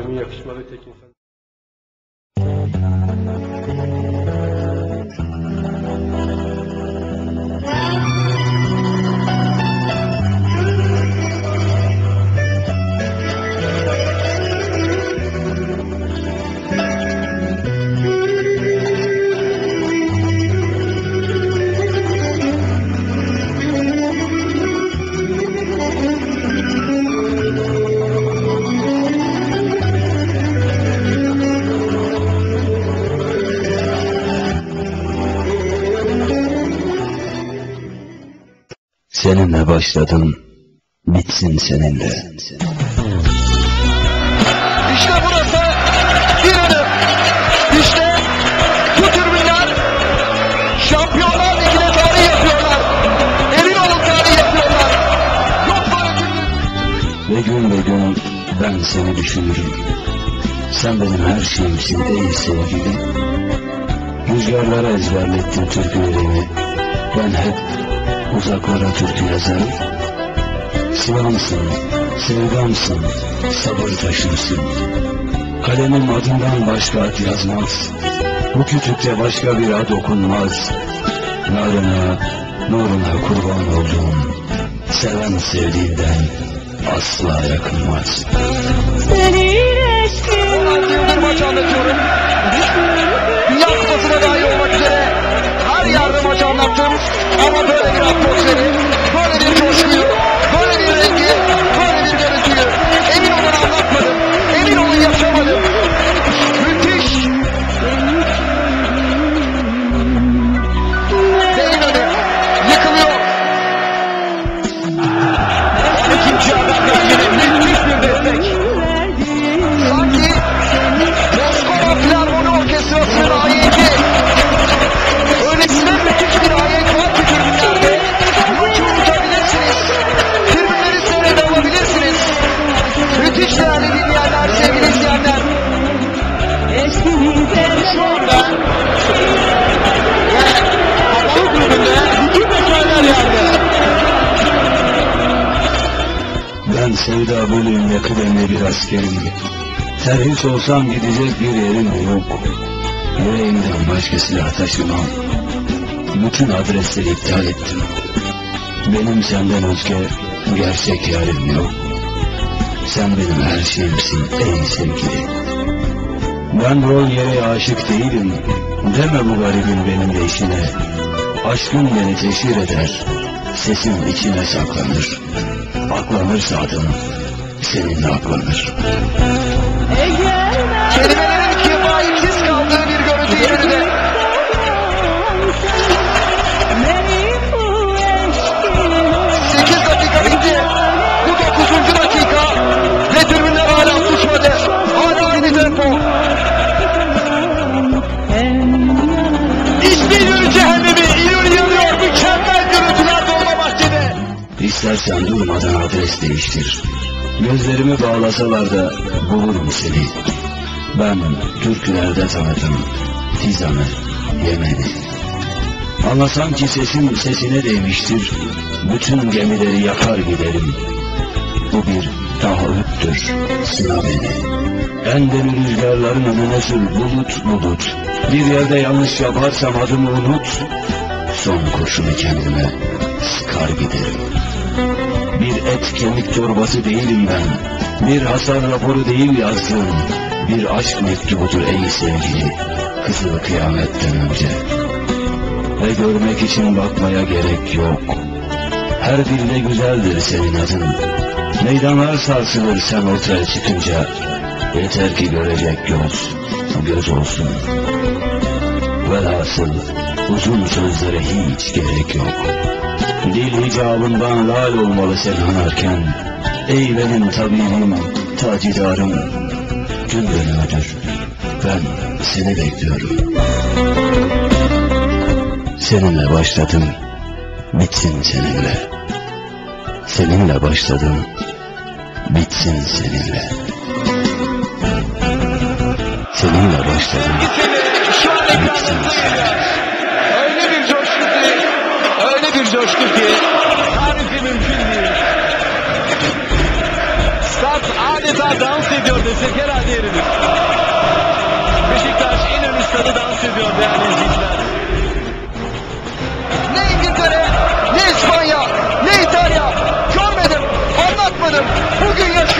benim yakışmadı tekin. Seninle başladım, bitsin seninle. İşte burası bir adım. İşte bu tribünler Şampiyonlar Ligi'ne tarih yapıyorlar. Emin olun tarih yapıyorlar. Yok böyle tribün. Ve gün ve gün ben seni düşünürüm. Sen benim her şeyimsin ey sevgili. Rüzgarlara ezberlettin türkülerimi. Ben hep uzaklara türkü yazarım. Sıvamsın, sevdamsın, sabır taşımsın. Kalemim adından başka ad yazmaz. Bu kütükte başka bir ad okunmaz. Narına, nuruna kurban olduğum, seven sevdiğinden asla yakınmaz. Senin eşkin Anlattığım bir maç anlatıyorum. Dünya Kupası'na atmosferi, böyle bir coşkuyu, böyle bir rengi, böyle bir görüntüyü emin olun anlatmadım. Emin olun yaşamadım. Müthiş. Değmedi. Yıkılıyor. İkinci adam destekleri müthiş bir destek. Sanki Moskova Filarmoni Orkestrası'nın Sevda bölüğünde kıdemli bir askerim. Terhis olsam gidecek bir yerim yok. Yüreğimden başka silah taşımam. Bütün adresleri iptal ettim. Benim senden özge gerçek yarim yok. Sen benim her şeyimsin ey sevgili. Ben rol yere aşık değilim. Deme bu garibin benim de işine. Aşkın beni teşhir eder. Sesim içine saklanır. Aklanırsa adım seninle aklanır. Kelimelerin kifayetsiz kaldığı bir görüntü İstersen durmadan adres değiştir. Gözlerimi bağlasalar da bulurum seni. Ben türkülerde tanıdım Tizan'ı, Yemen'i. Anlasam ki sesim sesine değmiştir. Bütün gemileri yakar giderim. Bu bir taahhüttür, sınav beni. En derin rüzgarların önüne sür bulut bulut. Bir yerde yanlış yaparsam adımı unut. Son kurşunu kendime sıkar giderim. Bir et kemik torbası değilim ben. Bir hasar raporu değil yazdığım. Bir aşk mektubudur ey sevgili. Kızıl kıyametten önce. Ve görmek için bakmaya gerek yok. Her dilde güzeldir senin adın. Meydanlar sarsılır sen ortaya çıkınca. Yeter ki görecek göz, göz olsun. Velhasıl uzun sözlere hiç gerek yok. Dil icabından lal olmalı sen anarken. Ey benim tabibim, tacidarım. Gün dönümüdür. Ben seni bekliyorum. Seninle başladım, bitsin seninle. Seninle başladım, bitsin seninle. Seninle başladım, bitsin seninle. Öyle bir coşku ki, öyle bir coşku ki tarifi mümkün değil. Stat adeta dans ediyor desek herhalde yeridir. Beşiktaş İnönü Stadı dans ediyor değerli izleyiciler. Ne İngiltere, ne İspanya, ne İtalya. Görmedim, anlatmadım. Bugün yaşıyorum.